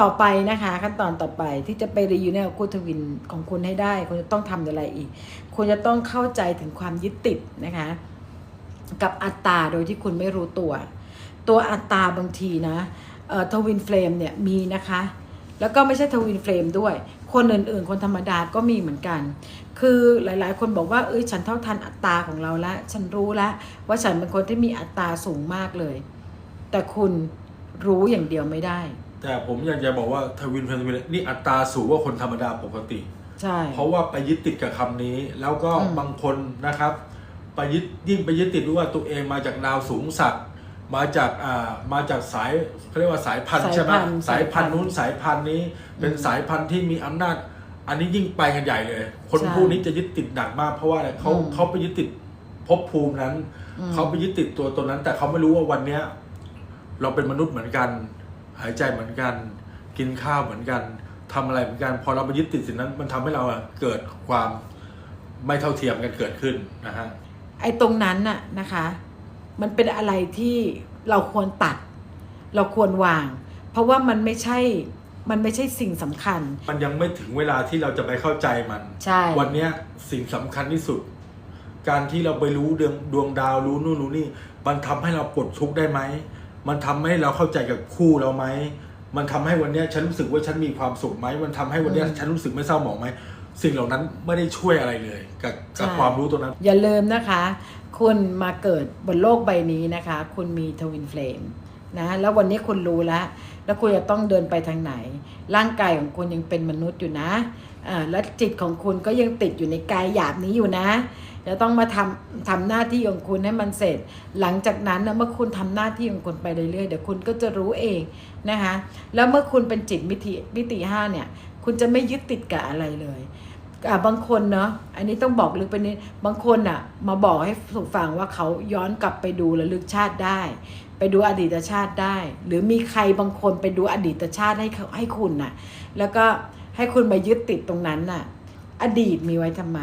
ต่อไปนะคะ ขั้นตอนต่อไปที่จะไปรีวิวเนี่ยคู่ทวินของคุณให้ได้คุณจะต้องทำอะไรอีกคุณจะต้องเข้าใจถึงความยึดติดนะคะ กับอัตราโดยที่คุณไม่รู้ตัว ตัวอัตราบางทีนะทวินเฟลมเนี่ยมีนะคะ แล้วก็ไม่ใช่ทวินเฟลมด้วย คนอื่นๆ คนธรรมดาก็มีเหมือนกัน คือหลายๆ คนบอกว่าเอ้ยฉันเท่าทันอัตราของเราแล้วฉันรู้แล้วว่าฉันเป็นคนที่มีอัตราสูงมากเลย แต่คุณรู้อย่างเดียวไม่ได้ แต่ผมอยากจะบอกว่าทวินเพนทวินนี่อัตราสูงกว่าคนธรรมดาปกติ ใช่ เพราะว่าไปยึดติดกับคำนี้ แล้วก็อืม บางคนนะครับไปยึดยิ่งไปยึดติดว่าตัวเองมาจากดาวสูงสักดิ์มาจากอ่ามาจากสายเขาเรียกว่าสายพันธุ์ใช่ไหมสายพันธุ์นู้นสายพันธุ์นี้ เป็นสายพันธุ์ที่มีอำนาจ อันนี้ยิ่งไปกันใหญ่เลย คนพวกนี้จะยึดติดหนักมาก เพราะว่าอะไรเขาเขาไปยึดติดภพภูมินั้นเขาไปยึดติดตัวตนนั้น แต่เขาไม่รู้ว่าวันเนี้ย เราเป็นมนุษย์เหมือนกัน หายใจเหมือนกัน กินข้าวเหมือนกันทำอะไรเหมือนกัน พอเราไปยึดติดสิ่งนั้น มันทำให้เราอะเกิดความไม่เท่าเทียมกันเกิดขึ้นนะฮะไอ้ตรงนั้นน่ะนะคะ มันเป็นอะไรที่เราควรตัด เราควรวาง เพราะว่ามันไม่ใช่มันไม่ใช่สิ่งสำคัญ มันยังไม่ถึงเวลาที่เราจะไปเข้าใจมัน ใช่ วันเนี้ยสิ่งสำคัญที่สุด การที่เราไปรู้ดวงดวงดาวรู้นู่นรู้นี่ มันทำให้เราปลดทุกข์ได้ไหม มันทำให้เราเข้าใจกับคู่เราไหมมันทำให้วันเนี้ยฉันรู้สึกว่าฉันมีความสุขไหมมันทำให้วันเนี้ยฉันรู้สึกไม่เศร้าหมองไหมสิ่งเหล่านั้นไม่ได้ช่วยอะไรเลยกับกับความรู้ตัวนั้น อย่าลืมนะคะ คุณมาเกิดบนโลกใบนี้นะคะ คุณมีทวินเฟลม นะแล้ววันนี้คุณรู้แล้ว แล้วคุณจะต้องเดินไปทางไหน ร่างกายของคุณยังเป็นมนุษย์อยู่นะอ่าแล้วจิตของคุณก็ยังติดอยู่ในกายหยาบนี้อยู่นะจะต้องมาทำทำหน้าที่ของคุณให้มันเสร็จ หลังจากนั้นนะเมื่อคุณทำหน้าที่ของคุณไปเรื่อยๆเดี๋ยวคุณก็จะรู้เองนะคะแล้วเมื่อคุณเป็นจิตมิติมิติห้าเนี่ยคุณจะไม่ยึดติดกับอะไรเลยบางคนเนาะอันนี้ต้องบอกลึกไปนิดบางคนอะมาบอกให้ถูกฟังว่าเขาย้อนกลับไปดูระลึกชาติได้ ไปดูอดีตชาติได้ หรือมีใครบางคนไปดูอดีตชาติให้เขาให้คุณน่ะ แล้วก็ให้คุณมายึดติดตรงนั้นน่ะ อดีตมีไว้ทำไม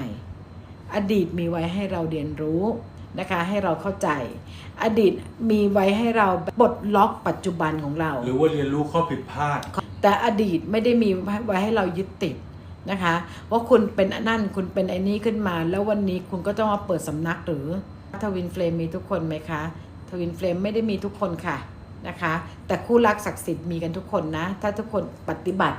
อดีตมีไว้ให้เราเรียนรู้นะคะ ให้เราเข้าใจ อดีตมีไว้ให้เราปลดล็อกปัจจุบันของเรา หรือว่าเรียนรู้ข้อผิดพลาด แต่อดีตไม่ได้มีไว้ให้เรายึดติดนะคะว่าคุณเป็นอันนั่นคุณเป็นไอ้นี้ขึ้นมา แล้ววันนี้คุณก็ต้องมาเปิดสำนักหรือทวินเฟลมมีทุกคนไหมคะท วินเฟลมไม่ได้มีทุกคนค่ะนะคะ แต่คู่รักศักดิ์สิทธิ์มีกันทุกคนนะ ถ้าทุกคนปฏิบัติ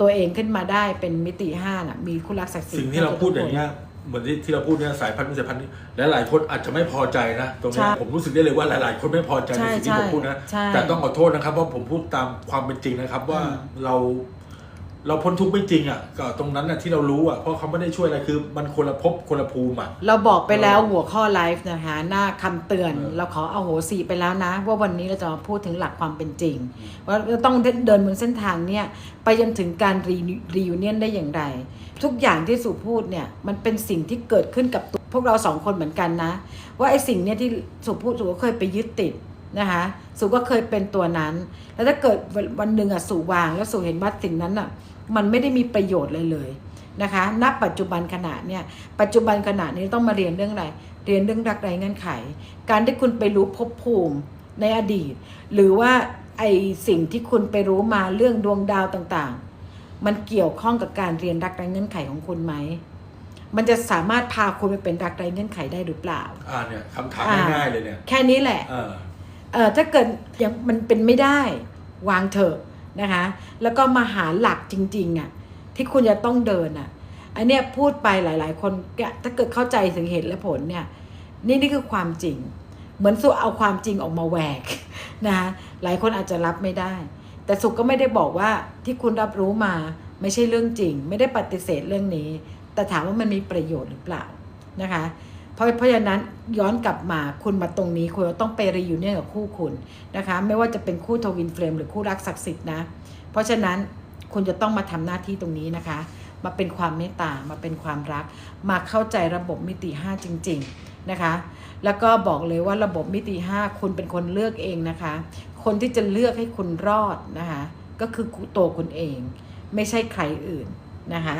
ตัวเองขึ้นมาได้เป็นมิติห้าน่ะมีคู่รักศักดิ์สิทธิ์สิ่งที่เราพูดอย่างเงี้ยเหมือนที่ที่เราพูดเนี่ยสายพันธุ์ไม่สายพันธุ์นี้และหลายคนอาจจะไม่พอใจนะตรงเนี้ยผมรู้สึกได้เลยว่าหลาย ๆ คนไม่พอใจในสิ่งที่ผมพูดนะใช่แต่ต้องขอโทษนะครับว่าผมพูดตามความเป็นจริงนะครับว่าอืมเรา เราพ้นทุกข์ไม่จริงอะก็ตรงนั้นน่ะที่เรารู้อะเพราะเขาไม่ได้ช่วยอะไรคือ มันคนละภพคนละภูมิอะเราบอกไปแล้วเออหัวข้อไลฟ์นะคะหน้าคำเตือนเออเราขอเอาโหสีไปแล้วนะ ว่าวันนี้เราจะมาพูดถึงหลักความเป็นจริง ว่าเราต้องเดินบนเส้นทางเนี่ยไปจนถึงการรีรีวิเนียนได้อย่างไร ทุกอย่างที่สุพูดเนี่ยมันเป็นสิ่งที่เกิดขึ้นกับตัวพวกเราสองคนเหมือนกันนะ ว่าไอ้สิ่งเนี่ยที่สุพูดสุก็เคยไปยึดติด นะคะสุก็เคยเป็นตัวนั้น แล้วถ้าเกิดวันวันหนึ่งอะสุวาง แล้วสุเห็นว่าสิ่งนั้นอะมันไม่ได้มีประโยชน์เลยเลยนะคะณปัจจุบันขณะเนี่ยปัจจุบันขณะนี้ต้องมาเรียนเรื่องอะไร เรียนเรื่องรักไรเงื่อนไข การที่คุณไปรู้ภพภูมิในอดีต หรือว่าไอสิ่งที่คุณไปรู้มาเรื่องดวงดาวต่างๆ มันเกี่ยวข้องกับการเรียนรักไรเงื่อนไขของคุณไหมมันจะสามารถพาคุณไปเป็นรักไรเงื่อนไขได้หรือเปล่า อ่าเนี่ยคำถามอ่าง่ายๆเลยเนี่ย แค่นี้แหละ เออเอถ้าเกิดยังมันเป็นไม่ได้วางเถอะนะคะ แล้วก็มาหาหลักจริงๆอะ่ะที่คุณจะต้องเดินอะ่ะ อันเนี้ยพูดไปหลาย ๆ คนก็ถ้าเกิดเข้าใจถึงเหตุและผลเนี่ย นี่นี่คือความจริง เหมือนสุเอาความจริงออกมาแหวกนะคะหลายคนอาจจะรับไม่ได้ แต่สุก็ไม่ได้บอกว่าที่คุณรับรู้มาไม่ใช่เรื่องจริง ไม่ได้ปฏิเสธเรื่องนี้ แต่ถามว่ามันมีประโยชน์หรือเปล่านะคะ ราะเพราะฉะนั้นย้อนกลับมาคุณมาตรงนี้คุณต้องไปรีวิวเนี่ยกับคู่คุณนะคะ ไม่ว่าจะเป็นคู่ทวินเฟรมหรือคู่รักศักดิ์สิทธิ์นะ เพราะฉะนั้นคุณจะต้องมาทำหน้าที่ตรงนี้นะคะ มาเป็นความเมตตามาเป็นความรัก มาเข้าใจระบบมิติ 5 จริง ๆนะคะ แล้วก็บอกเลยว่าระบบมิติ 5 คุณเป็นคนเลือกเองนะคะ คนที่จะเลือกให้คุณรอดนะคะ ก็คือตัวคุณเอง ไม่ใช่ใครอื่นนะคะ